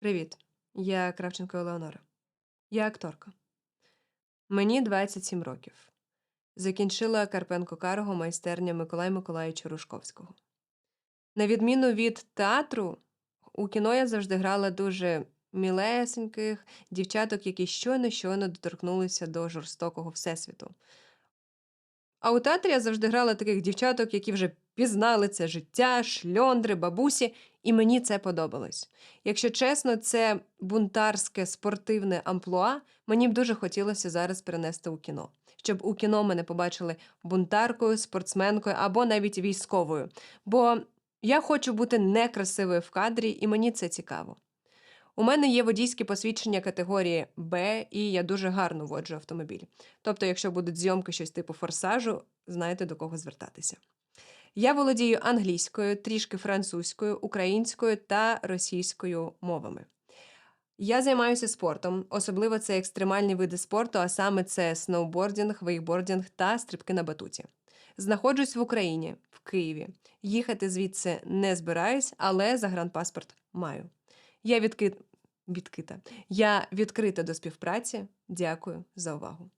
Привіт, я Кравченко Елеонора. Я акторка. Мені 27 років. Закінчила Карпенко Карго майстерня Миколая Миколаївича Рушковського. На відміну від театру, у кіно я завжди грала дуже мілесеньких дівчаток, які щойно-щойно доторкнулися до жорстокого всесвіту. А у театрі я завжди грала таких дівчаток, які вже пізнали це життя, шльондри, бабусі, і мені це подобалось. Якщо чесно, це бунтарське спортивне амплуа мені б дуже хотілося зараз перенести у кіно. Щоб у кіно мене побачили бунтаркою, спортсменкою або навіть військовою. Бо я хочу бути некрасивою в кадрі, і мені це цікаво. У мене є водійське посвідчення категорії Б, і я дуже гарно воджу автомобіль. Тобто, якщо будуть зйомки щось типу форсажу, знаєте до кого звертатися. Я володію англійською, трішки французькою, українською та російською мовами. Я займаюся спортом, особливо це екстремальні види спорту, а саме це сноубордінг, вейкбордінг та стрибки на батуті. Знаходжусь в Україні, в Києві. Їхати звідси не збираюсь, але загранпаспорт маю. Я відкит... відкрита. Я відкрита до співпраці. Дякую за увагу.